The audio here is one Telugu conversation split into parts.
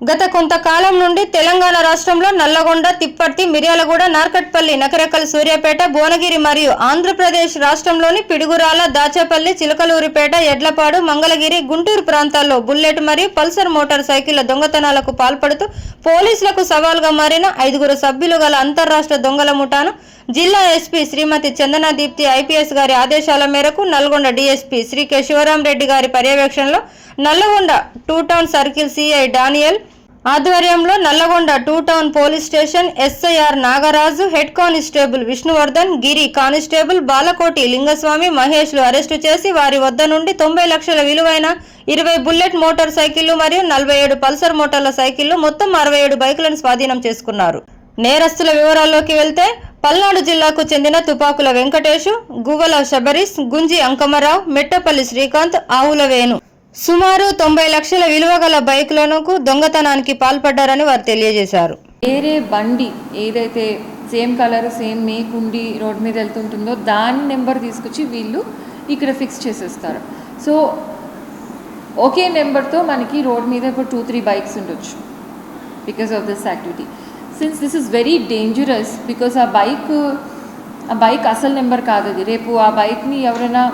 గత కొంతకాలం నుండి తెలంగాణ రాష్ట్రంలో నల్లగొండ తిప్పర్తి మిర్యాలగూడ నార్కట్పల్లి నకరకల్ సూర్యాపేట భువనగిరి మరియు ఆంధ్రప్రదేశ్ రాష్ట్రంలోని పిడుగురాల దాచేపల్లి చిలకలూరిపేట ఎడ్లపాడు మంగళగిరి గుంటూరు ప్రాంతాల్లో బుల్లెట్ మరియు పల్సర్ మోటార్ సైకిళ్ళ దొంగతనాలకు పాల్పడుతూ పోలీసులకు సవాల్గా మారిన ఐదుగురు సభ్యులు గల అంతర్రాష్ట్ర దొంగల ముఠాను జిల్లా ఎస్పీ శ్రీమతి చందనా దీప్తి ఐపీఎస్ గారి ఆదేశాల మేరకు నల్గొండ డీఎస్పీ శ్రీ కె గారి పర్యవేక్షణలో Nalgonda two town circle CI Daniel ఆధ్వర్యంలో Nalgonda two town police station SIR Nagaraju head constable Vishnuvardhan Giri constable Balakoti Lingaswamy మహేష్లు arrest చేసి వారి వద్ద నుండి తొంభై లక్షల విలువైన ఇరవై బుల్లెట్ మోటార్ సైకిళ్ళు మరియు నలభై ఏడు పల్సర్ మోటార్ల సైకిళ్ళు మొత్తం అరవై ఏడు బైకులను స్వాధీనం చేసుకున్నారు. నేరస్తుల వివరాల్లోకి వెళ్తే పల్నాడు జిల్లాకు చెందిన తుపాకుల వెంకటేషు గువ్వల శబరీష్ గుంజి అంకమరావు మెట్టపల్లి శ్రీకాంత్ ఆవుల వేణు సుమారు తొంభై లక్షల విలువ గల బైకులకు దొంగతనానికి పాల్పడ్డారని వారు తెలియజేశారు. వేరే బండి ఏదైతే సేమ్ కలర్ సేమ్ మేక్ ఉండి రోడ్ మీద వెళ్తుంటుందో దాని నెంబర్ తీసుకొచ్చి వీళ్ళు ఇక్కడ ఫిక్స్ చేసేస్తారు. సో ఒకే నెంబర్తో మనకి రోడ్ మీద ఇప్పుడు టూ త్రీ బైక్స్ ఉండొచ్చు because of this activity since this is very dangerous because ఆ బైక్ ఆ బైక్ అసలు నెంబర్ కాదు అది. రేపు ఆ బైక్ని ఎవరైనా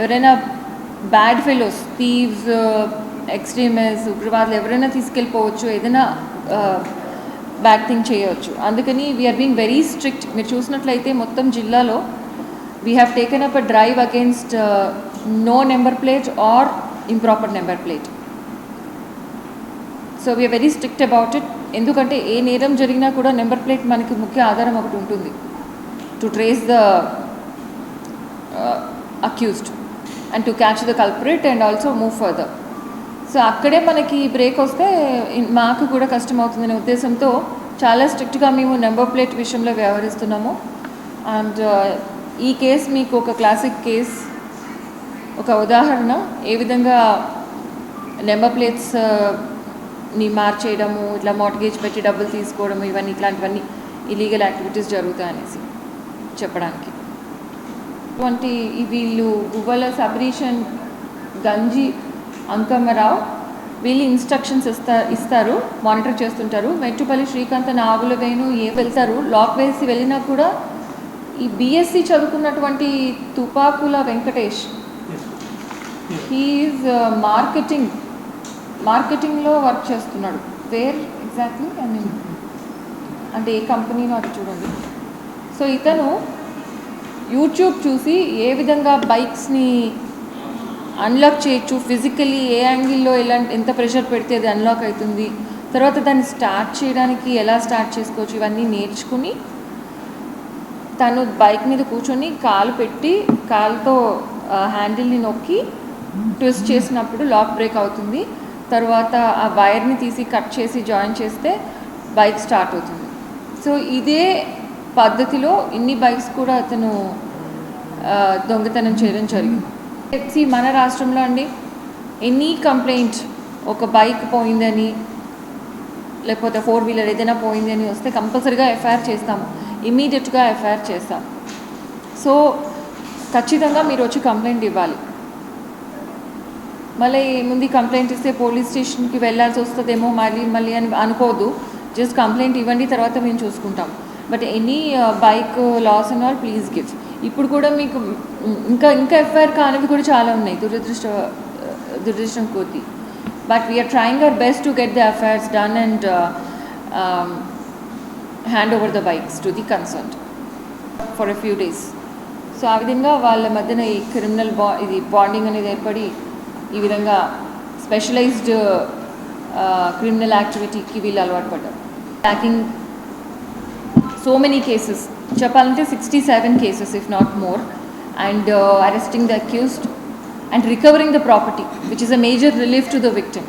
ఎవరైనా బ్యాడ్ ఫెలోస్ థీవ్స్ ఎక్స్ట్రీమిస్ట్ ఉగ్రవాదులు ఎవరైనా తీసుకెళ్ళిపోవచ్చు ఏదైనా uh, బ్యాడ్ థింగ్ చేయవచ్చు. అందుకని వీఆర్ బీయింగ్ వెరీ స్ట్రిక్ట్ మీరు చూసినట్లయితే మొత్తం జిల్లాలో we have taken up a drive against no number plate or improper number plate so we're very strict about it ఎందుకంటే ఏ నేరం జరిగినా కూడా నెంబర్ ప్లేట్ మనకి ముఖ్య ఆధారం ఒకటి ఉంటుంది. To trace the accused and to catch the culprit and also move further so అక్కడే మనకి బ్రేక్ వస్తే మాకు కూడా కష్టం అవుతుందనే ఉద్దేశంతో చాలా స్ట్రిక్ట్గా మేము నెంబర్ ప్లేట్ విషయంలో వ్యవహరిస్తున్నాము. అండ్ uh, ఈ కేస్ మీకు ఒక క్లాసిక్ కేస్ ఒక ఉదాహరణ ఏ విధంగా నెంబర్ ప్లేట్స్ uh, ని మార్చేయడము ఇట్లా మార్టిగేజ్ పెట్టి డబ్బులు తీసుకోవడము ఇవన్నీ ఇట్లాంటివన్నీ ఇలీగల్ యాక్టివిటీస్ జరుగుతాయనేసి చెప్పడానికి. వంటి వీళ్ళు గువ్వల సబరీషన్ గంజి అంకమ్మరావు వీళ్ళు ఇన్స్ట్రక్షన్స్ ఇస్తా ఇస్తారు మానిటర్ చేస్తుంటారు. మెట్టుపల్లి శ్రీకాంత్ నాగుల వేణు ఏ వెళ్తారు? లాక్ వేసి వెళ్ళినా కూడా ఈ బీఎస్సీ చదువుకున్నటువంటి Tupakula Venkatesh he is marketing మార్కెటింగ్లో work చేస్తున్నాడు. వేర్ ఎగ్జాక్ట్లీ అంటే ఏ కంపెనీనో అది చూడండి. సో ఇతను యూట్యూబ్ చూసి ఏ విధంగా బైక్స్ని అన్లాక్ చేయొచ్చు? ఫిజికలీ ఏ యాంగిల్లో ఎలాంటి ఎంత ప్రెషర్ పెడితే అది అన్లాక్ అవుతుంది? తర్వాత దాన్ని స్టార్ట్ చేయడానికి ఎలా స్టార్ట్ చేసుకోవచ్చు? ఇవన్నీ నేర్చుకుని తను బైక్ మీద కూర్చొని కాలు పెట్టి కాలుతో హ్యాండిల్ని నొక్కి ట్విస్ట్ చేసినప్పుడు లాక్ బ్రేక్ అవుతుంది. తర్వాత ఆ వైర్ని తీసి కట్ చేసి జాయిన్ చేస్తే బైక్ స్టార్ట్ అవుతుంది. సో ఇదే పద్ధతిలో ఇన్ని బైక్స్ కూడా అతను దొంగతనం చేయడం జరిగింది. See, మన రాష్ట్రంలో అండి ఎనీ కంప్లైంట్ ఒక బైక్ పోయిందని లేకపోతే ఫోర్ వీలర్ ఏదైనా పోయిందని వస్తే కంపల్సరీగా ఎఫ్ఐఆర్ చేస్తాము. ఇమీడియట్గా ఎఫ్ఐఆర్ చేస్తాం సో ఖచ్చితంగా మీరు వచ్చి కంప్లైంట్ ఇవ్వాలి. మళ్ళీ ముందు కంప్లైంట్ ఇస్తే పోలీస్ స్టేషన్కి వెళ్ళాల్సి వస్తుందేమో మళ్ళీ మళ్ళీ అని అనుకోవద్దు. జస్ట్ కంప్లైంట్ ఇవ్వండి తర్వాత మేము చూసుకుంటాం. But any bike loss and all please give. ఇప్పుడు కూడా మీకు ఇంకా ఇంకా ఎఫ్ఐఆర్ కానివి కూడా చాలా ఉన్నాయి దురదృష్ట దురదృష్టం కొద్ది but we are trying our best to get the FIRs done and hand over the bikes to the concern for a few days so ఆ విధంగా వాళ్ళ మధ్యన ఈ క్రిమినల్ బా ఇది బాండింగ్ అనేది ఏర్పడి ఈ విధంగా స్పెషలైజ్డ్ క్రిమినల్ యాక్టివిటీకి వీళ్ళు అలవాటు పడ్డారు. ట్యాకింగ్ సో మెనీ కేసెస్ చెప్పాలంటే sixty seven cases if not more and arresting the accused and recovering the property which is a major relief to the victim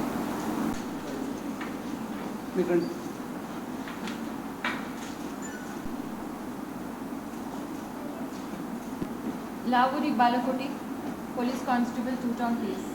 Lavuri Balakoti police constable two town case